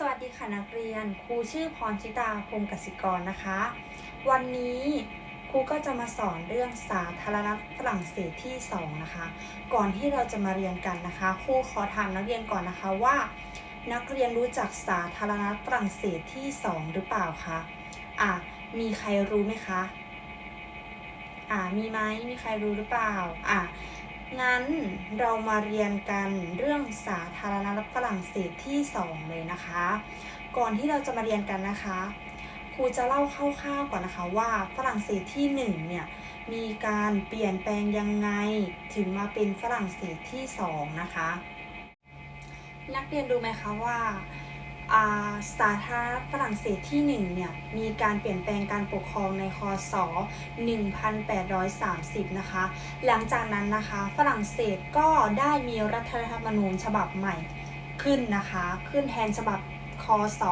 สวัสดีค่ะนักเรียนครูชื่อพรชิตาพงกสิกรนะคะ วันนี้ครูก็จะมาสอนเรื่องสาธารณรัฐฝรั่งเศสที่ 2 นะคะ ก่อนที่เราจะมาเรียนกันนะคะครูขอถามนักเรียนก่อนนะคะว่า นักเรียนรู้จักสาธารณรัฐฝรั่งเศสที่ 2 หรือเปล่าคะอะมีใครรู้ไหมคะอ่ามีไหมมีใครรู้หรือเปล่าอะ งั้นเรามาเรียนกันเรื่องสาธารณรัฐฝรั่งเศสที่ 2 เลยนะคะ ก่อนที่เราจะมาเรียนกันนะคะครูจะเล่าคร่าวๆก่อนนะคะว่าฝรั่งเศสที่ 1 เนี่ยมีการเปลี่ยนแปลงยังไงถึงมาเป็นฝรั่งเศสที่ 2 นะคะ นักเรียนรู้ไหมคะว่า สาธารณรัฐฝรั่งเศสที่ 1 เนี่ย มีการเปลี่ยนแปลงการปกครองในคศ 1830 นะคะ หลังจากนั้นนะคะฝรั่งเศสก็ได้มีรัฐธรรมนูญฉบับใหม่ขึ้นนะคะ ขึ้นแทนฉบับคศ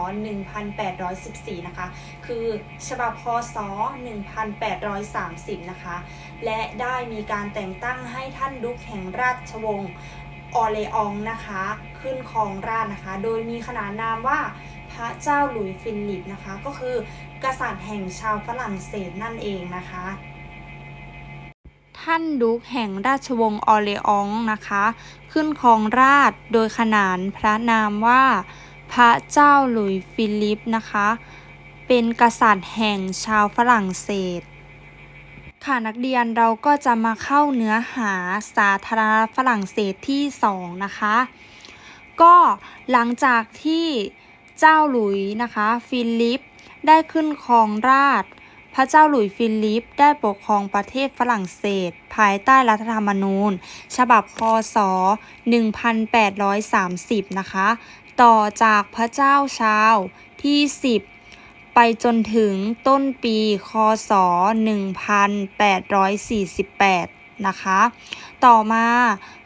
1814 นะคะ คือฉบับคศ 1830 นะคะ และได้มีการแต่งตั้งให้ท่านดุกแห่งราชวงศ์ออเลอองนะคะ ขึ้นครองราชนะคะ โดยมีขนานนามว่าพระเจ้าหลุยส์ฟิลิปนะคะ ก็คือกษัตริย์แห่งชาวฝรั่งเศสนั่นเองนะคะ ท่านดุกแห่งราชวงศ์ออเลอองนะคะ ขึ้นครองราชโดยขนานพระนามว่า พระเจ้าหลุยส์ฟิลิปนะคะ เป็นกษัตริย์แห่งชาวฝรั่งเศสค่ะนักเรียนเราก็จะมาเข้าเนื้อหาสาธารณรัฐฝรั่งเศสที่ 2 นะคะ ก็หลังจากที่เจ้าหลุย์นะคะ ฟิลิปได้ขึ้นครองราชพระเจ้าหลุยฟิลิปได้ปกครองประเทศฝรั่งเศส ภายใต้รัฐธรรมนูญ ฉบับคศ 1830 นะคะ ต่อจากพระเจ้าชาวที่ 10 ไปจนถึงต้นปี คศ 1848 นะคะ ต่อมา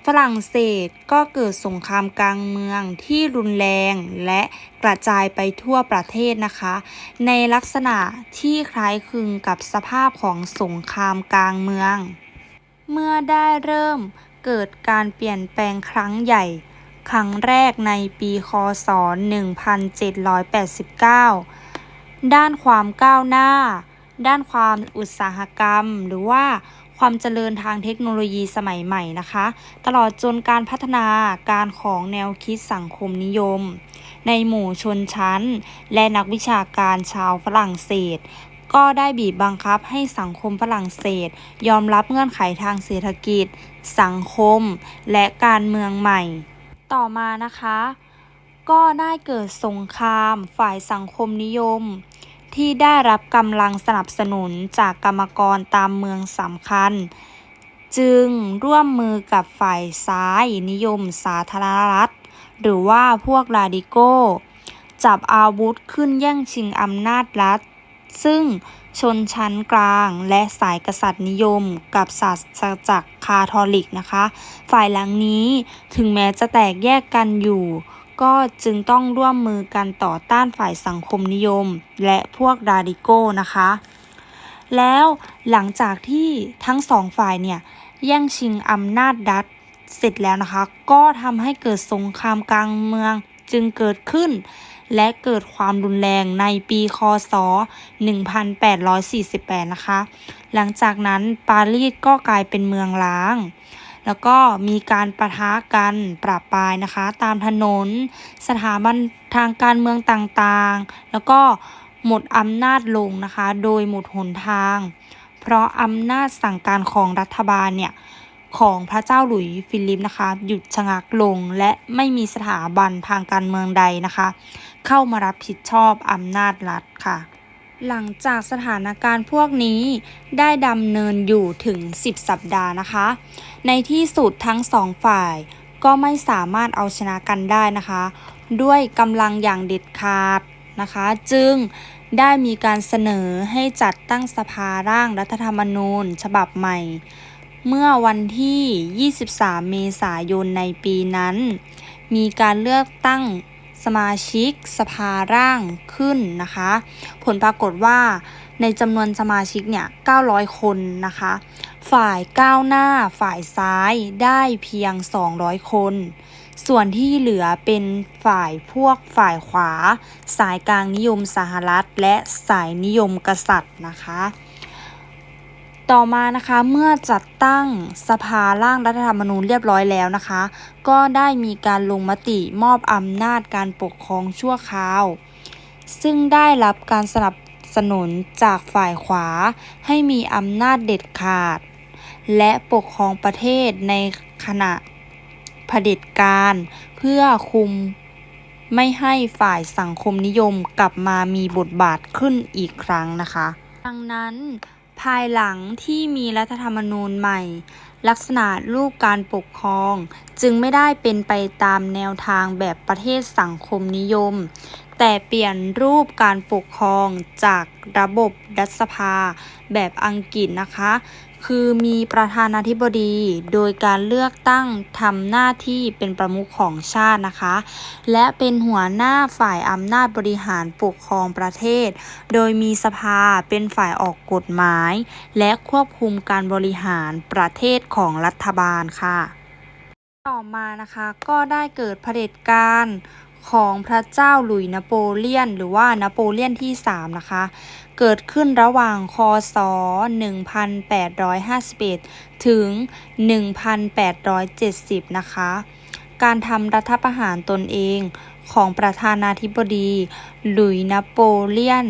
ฝรั่งเศสก็เกิดสงครามกลางเมืองที่รุนแรงและกระจายไปทั่วประเทศนะคะ ในลักษณะที่คล้ายคลึงกับสภาพของสงครามกลางเมือง เมื่อได้เริ่มเกิดการเปลี่ยนแปลงครั้งใหญ่ ครั้งแรกในปีคศ 1789 ด้านความก้าวหน้า ด้านความอุตสาหกรรมหรือว่า ความเจริญทางเทคโนโลยีสมัยใหม่นะคะ ตลอดจนการพัฒนาการของแนวคิดสังคมนิยม ในหมู่ชนชั้น และนักวิชาการชาวฝรั่งเศส ก็ได้บีบบังคับให้สังคมฝรั่งเศส ยอมรับเงื่อนไขทางเศรษฐกิจ สังคม และการเมืองใหม่ ต่อมานะคะ ก็ได้เกิดสงครามฝ่ายสังคมนิยม ที่ได้รับกำลังสนับสนุนจากกรรมกรตามเมืองสำคัญ จึงร่วมมือกับฝ่ายซ้ายนิยมสาธารณรัฐ หรือว่าพวกราดิโก จับอาวุธขึ้นแย่งชิงอำนาจรัฐ ซึ่งชนชั้นกลางและสายกษัตริย์นิยมกับศาสนาจักรคาทอลิกนะคะ ฝ่ายหลังนี้ถึงแม้จะแตกแยกกันอยู่ ก็จึงต้องร่วมมือกันต่อต้านฝ่ายสังคมนิยม และพวกราดิโก้นะคะ แล้วหลังจากที่ทั้งสองฝ่ายเนี่ยแย่งชิงอำนาจรัฐเสร็จแล้วนะคะ ก็ทำให้เกิดสงครามกลางเมืองจึงเกิดขึ้น และเกิดความรุนแรงในปีคศ 1848 นะคะ หลังจากนั้นปารีสก็กลายเป็นเมืองล้าง แล้วก็มีการประทะกันปราบปรายนะคะ ตามถนน สถาบันทางการเมืองต่างๆ แล้วก็หมดอำนาจลงนะคะ โดยหมดหนทาง เพราะอำนาจสั่งการของรัฐบาลเนี่ยของพระเจ้าหลุยส์ฟิลิปนะคะ หยุดชะงักลงและไม่มีสถาบันทางการเมืองใดนะคะ เข้ามารับผิดชอบอำนาจรัฐค่ะ หลังจากสถานการณ์พวกนี้ได้ดำเนินอยู่ถึง 10 สัปดาห์นะคะ ในที่สุดทั้งสองฝ่ายก็ไม่สามารถเอาชนะกันได้นะคะ ด้วยกำลังอย่างเด็ดขาดนะคะ จึงได้มีการเสนอให้จัดตั้งสภาร่างรัฐธรรมนูญฉบับใหม่ เมื่อวันที่ 23 เมษายนในปีนั้น มีการเลือกตั้ง สมาชิกสภาร่างขึ้นนะคะ ผลปรากฏว่าในจำนวนสมาชิกเนี่ย 900 คนนะคะ ฝ่ายก้าวหน้าฝ่ายซ้ายได้เพียง 200 คน ส่วนที่เหลือเป็นฝ่ายพวกฝ่ายขวา สายกลางนิยมสหรัฐ และสายนิยมกษัตริย์นะคะ ต่อมานะคะเมื่อจัดตั้งสภาร่างรัฐธรรมนูญเรียบร้อยแล้วนะคะ ก็ได้มีการลงมติมอบอำนาจการปกครองชั่วคราว ซึ่งได้รับการสนับสนุนจากฝ่ายขวาให้มีอำนาจเด็ดขาด และปกครองประเทศในขณะเผด็จการ เพื่อคุมไม่ให้ฝ่ายสังคมนิยมกลับมามีบทบาทขึ้นอีกครั้งนะคะ ดังนั้น ภายหลังที่มีรัฐธรรมนูญใหม่ ลักษณะรูปการปกครอง จึงไม่ได้เป็นไปตามแนวทางแบบประเทศสังคมนิยม แต่เปลี่ยนรูปการปกครองจากระบบรัฐสภาแบบอังกฤษนะคะ คือมีประธานาธิบดี โดยการเลือกตั้งทำหน้าที่เป็นประมุขของชาตินะคะ และเป็นหัวหน้าฝ่ายอำนาจบริหารปกครองประเทศ โดยมีสภาเป็นฝ่ายออกกฎหมาย และควบคุมการบริหารประเทศของรัฐบาลค่ะ ต่อมานะคะก็ได้เกิดเผด็จการ ของพระเจ้าหลุยส์นโปเลียน หรือว่านโปเลียนที่ 3 นะคะ เกิดขึ้นระหว่างคศ 1851 ถึง 1870 นะคะ การทำรัฐประหารตนเองของประธานาธิบดีหลุยส์นโปเลียน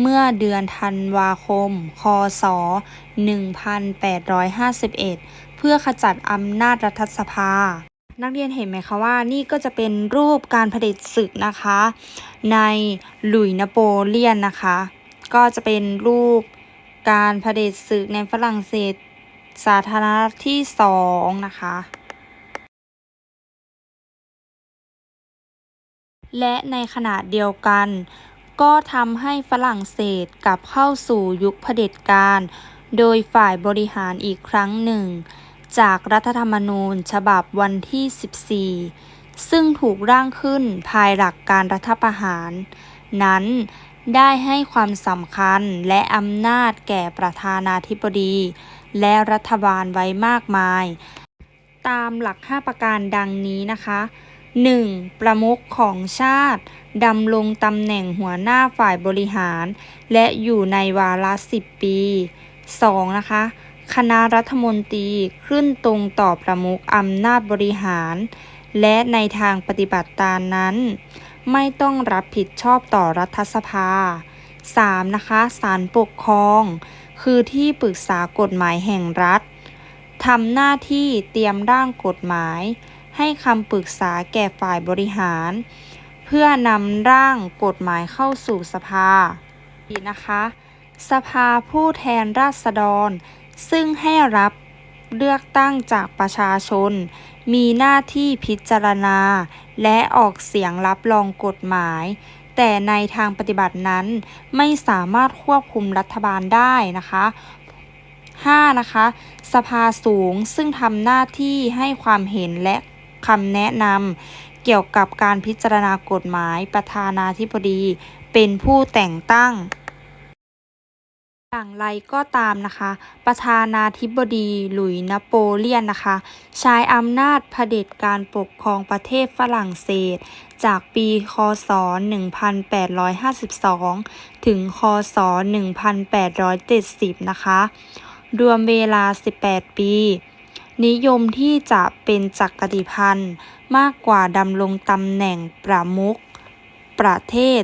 เมื่อเดือนธันวาคม คศ 1851 เพื่อขจัดอำนาจรัฐสภา นักเรียนเห็นไหมคะว่านี่ก็จะเป็นรูปการเผด็จศึกนะคะ ในหลุยนโปเลียนนะคะ ก็จะเป็นรูปการเผด็จศึกในฝรั่งเศสสาธารณรัฐที่สองนะคะ และในขณะเดียวกัน ก็ทำให้ฝรั่งเศสกลับเข้าสู่ยุคเผด็จการ โดยฝ่ายบริหารอีกครั้งหนึ่ง จากรัฐธรรมนูญฉบับวันที่ 14 ซึ่งถูกร่างขึ้นภายหลักการรัฐประหาร นั้นได้ให้ความสำคัญและอำนาจแก่ประธานาธิบดี และรัฐบาลไว้มากมาย ตามหลัก 5 ประการดังนี้นะคะ 1. ประมุขของชาติดำรงตำแหน่งหัวหน้าฝ่ายบริหาร และอยู่ในวาระ 10 ปี 2. นะคะ คณะรัฐมนตรีขึ้นตรงต่อประมุขอำนาจบริหาร และในทางปฏิบัติตามนั้น ไม่ต้องรับผิดชอบต่อรัฐสภา 3. นะคะศาลปกครอง คือที่ปรึกษากฎหมายแห่งรัฐทำหน้าที่เตรียมร่างกฎหมาย ให้คำปรึกษาแก่ฝ่ายบริหาร เพื่อนำร่างกฎหมายเข้าสู่สภาอีนะคะ สภาผู้แทนราษฎร ซึ่งให้รับเลือกตั้งจากประชาชน มีหน้าที่พิจารณา และออกเสียงรับรองกฎหมาย แต่ในทางปฏิบัตินั้นไม่สามารถควบคุมรัฐบาลได้นะคะ 5. นะคะ สภาสูงซึ่งทำหน้าที่ให้ความเห็นและคำแนะนำเกี่ยวกับการพิจารณากฎหมายประธานาธิบดี เป็นผู้แต่งตั้ง อย่างไรก็ตามนะคะ ประธานาธิบดีหลุยส์นโปเลียนนะคะ ใช้อำนาจเผด็จการปกครองประเทศฝรั่งเศส จากปี คศ 1852 ถึง คศ 1870 นะคะ รวมเวลา 18 ปี นิยมที่จะเป็นจักริพันธ์มากกว่าดำรงตำแหน่งประมุขประเทศ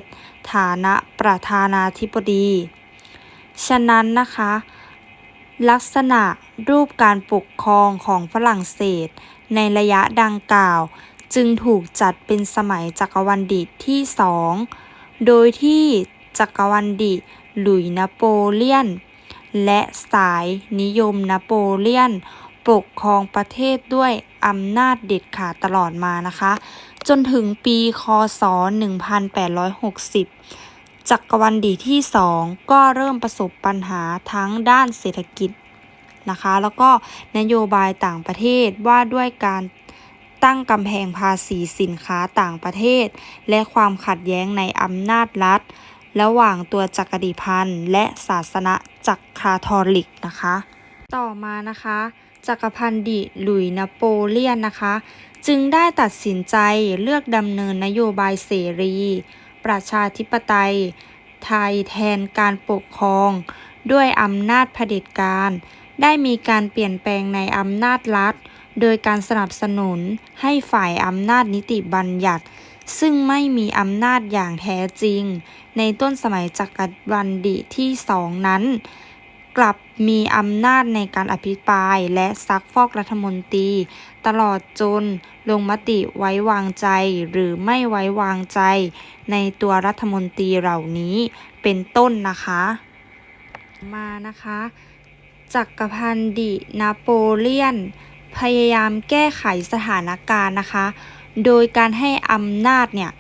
ฐานะประธานาธิบดี ฉะนั้นนะคะ ลักษณะรูปการปกครองของฝรั่งเศส ในระยะดังกล่าว จึงถูกจัดเป็นสมัยจักรวรรดิที่สองโดยที่จักรวรรดิหลุยส์นโปเลียน และสายนิยมนโปเลียน ปกครองประเทศด้วยอำนาจเด็ดขาดตลอดมานะคะ จนถึงปี คศ 1860 จักรวรรดิที่สองก็เริ่มประสบปัญหาทั้งด้านเศรษฐกิจนะคะ แล้วก็นโยบายต่างประเทศว่าด้วยการตั้งกำแพงภาษีสินค้าต่างประเทศ และความขัดแย้งในอำนาจรัฐ ระหว่างตัวจักริพันธ์และศาสนาจักรคาทอลิกนะคะ ต่อมานะคะ จักรพันธ์ดิหลุยส์นโปเลียนนะคะ จึงได้ตัดสินใจเลือกดำเนินนโยบายเสรี ประชาธิปไตย ไทยแทนการปกครอง ด้วยอำนาจเผด็จการ ได้มีการเปลี่ยนแปลงในอำนาจรัฐ โดยการสนับสนุนให้ฝ่ายอำนาจนิติบัญญัติ ซึ่งไม่มีอำนาจอย่างแท้จริง ในต้นสมัยจักรวรรดิที่สองนั้น กลับมีอำนาจในการอภิปรายและซักฟอกรัฐมนตรี ตลอดจนลงมติไว้วางใจหรือไม่ไว้วางใจ ในตัวรัฐมนตรีเหล่านี้เป็นต้นนะคะ มานะคะ จักรพันธ์ดินโปเลียน พยายามแก้ไขสถานการณ์นะคะ โดยการให้อำนาจเนี่ย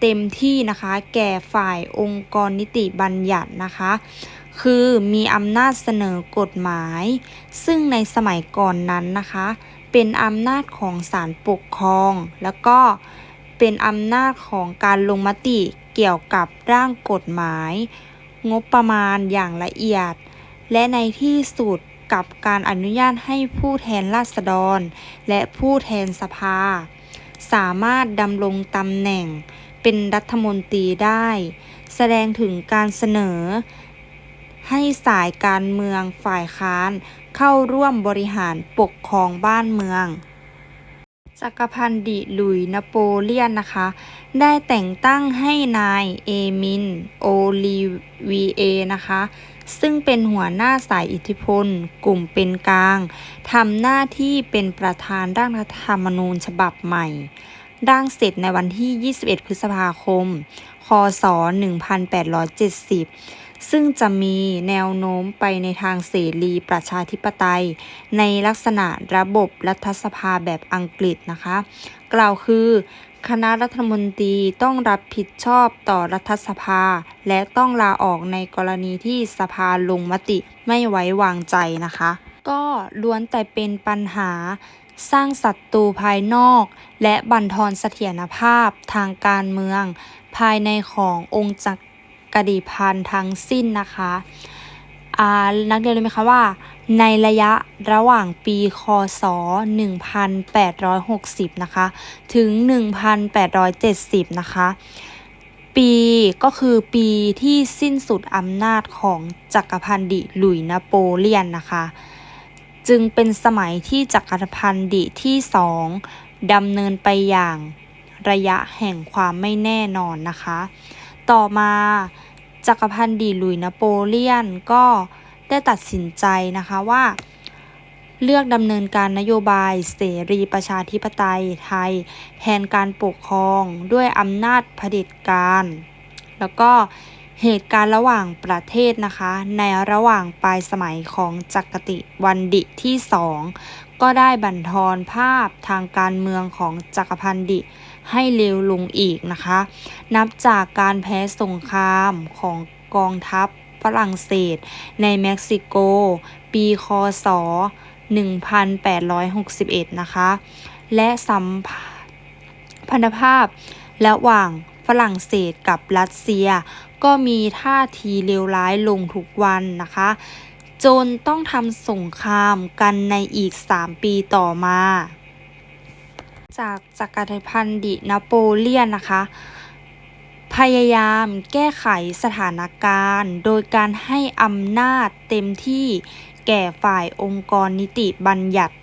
เต็มที่นะคะ แก่ฝ่ายองค์กรนิติบัญญัตินะคะ คือมีอำนาจเสนอกฎหมาย ซึ่งในสมัยก่อนนั้นนะคะ เป็นอำนาจของศาลปกครอง แล้วก็เป็นอำนาจของการลงมติเกี่ยวกับร่างกฎหมาย งบประมาณอย่างละเอียด และในที่สุดกับการอนุญาตให้ผู้แทนราษฎร และผู้แทนสภา สามารถดำรงตำแหน่งเป็นรัฐมนตรีได้ แสดงถึงการเสนอ ให้สายการเมืองฝ่ายค้าน เข้าร่วมบริหารปกครองบ้านเมืองจักรพันธ์ดิหลุยนโปเลียนนะคะ ได้แต่งตั้งให้นายเอมิน โอลิวีเอนะคะ ซึ่งเป็นหัวหน้าสายอิทธิพล กลุ่มเป็นกลางทำหน้าที่เป็นประธานร่างรัฐธรรมนูญฉบับใหม่ร่างเสร็จในวันที่ 21 พฤษภาคม คศ 1870 ซึ่งจะมีแนวโน้มไปในทางเสรีประชาธิปไตย ในลักษณะระบบรัฐสภาแบบอังกฤษนะคะ กล่าวคือคณะรัฐมนตรีต้องรับผิดชอบต่อรัฐสภา และต้องลาออกในกรณีที่สภาลงมติไม่ไว้วางใจนะคะ ก็ล้วนแต่เป็นปัญหาสร้างศัตรูภายนอก และบั่นทอนเสถียรภาพทางการเมือง ภายในขององค์จัก รดิพันทั้งสิ้นนะคะนักเรียนรู้ไหมคะว่า ในระยะระหว่างปีคศ 1860 นะคะ ถึง 1870 นะคะ ปีก็คือปีที่สิ้นสุดอำนาจของจักรพันธ์ดิหลุยนโปเลียนนะคะ จึงเป็นสมัยที่จักรพันธ์ดิที่สองดำเนินไปอย่างระยะแห่งความไม่แน่นอนนะคะ ต่อมา จักรพันธ์ดิหลุยนโปเลียนก็ได้ตัดสินใจนะคะว่า เลือกดำเนินการนโยบายเสรีประชาธิปไตยไทย แทนการปกครองด้วยอำนาจเผด็จการ แล้วก็เหตุการณ์ระหว่างประเทศนะคะ ในระหว่างปลายสมัยของจักรติวันดิที่สองก็ได้บั่นทอนภาพทางการเมืองของจักรพันดิ ให้เลวลงอีกนะคะ นับจากการแพ้สงครามของกองทัพฝรั่งเศส ในเม็กซิโก ปีคศ 1861 นะคะ และสัมพันธภาพระหว่างฝรั่งเศสกับรัสเซีย ก็มีท่าทีเลวร้ายลงทุกวันนะคะ จนต้องทำสงครามกันในอีก 3 ปีต่อมา จากจักรพันธ์ดินโปเลียนนะคะ พยายามแก้ไขสถานการณ์ โดยการให้อำนาจเต็มที่แก่ฝ่ายองค์กรนิติบัญญัติ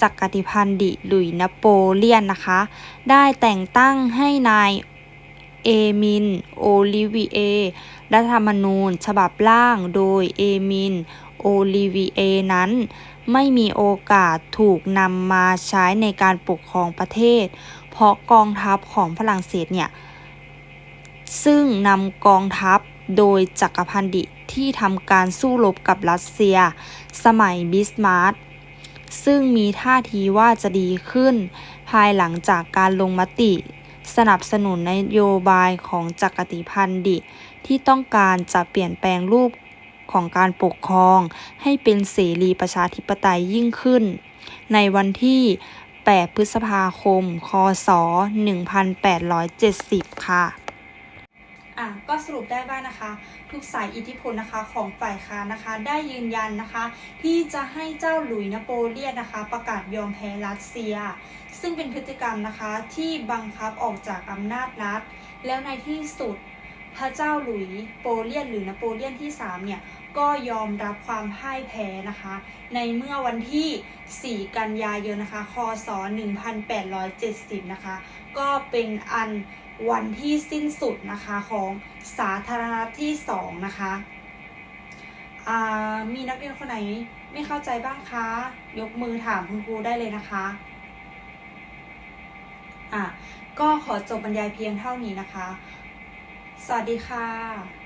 จักรพันธ์ดิหลุยนโปเลียนนะคะ ได้แต่งตั้งให้นายเอมิน โอลิวีเอ รัฐธรรมนูญ ฉบับร่างโดยเอมิน โอลิเวีเอนั้น ไม่มีโอกาสถูกนำมาใช้ในการปกครองประเทศ เพราะกองทัพของฝรั่งเศสเนี่ย ซึ่งนำกองทัพโดยจักรพันดิที่ทำการสู้รบกับรัสเซีย สมัยบิสมาร์กซึ่งมีท่าทีว่าจะดีขึ้น ภายหลังจากการลงมติ สนับสนุนนโยบายของจักรติพันดิที่ต้องการจะเปลี่ยนแปลงรูป ของการปกครองให้เป็นเสรีประชาธิปไตยยิ่งขึ้น ในวันที่ 8 พฤษภาคม คศ 1870 ค่ะอะก็สรุปได้ว่านะคะ ทุกสายอิทธิพลนะคะของฝ่ายค้านนะคะ ได้ยืนยันนะคะ ที่จะให้เจ้าหลุยนโปเลียนนะคะ ประกาศยอมแพ้รัสเซีย ซึ่งเป็นพฤติกรรมนะคะที่บังคับออกจากอำนาจรัฐ แล้วในที่สุด พระเจ้าหลุยส์โปเลียนหรือนโปเลียนที่3เนี่ยก็ยอมรับความพ่ายแพ้นะคะ ในเมื่อวันที่ 4 กันยายนนะคะคศ 1870 นะคะ ก็เป็นอันวันที่สิ้นสุดนะคะของสาธารณรัฐที่ 2 นะคะมีนักเรียนคนไหนไม่เข้าใจบ้างคะ ยกมือถามคุณครูได้เลยนะคะอะก็ขอจบบรรยายเพียงเท่านี้นะคะ สวัสดีค่ะ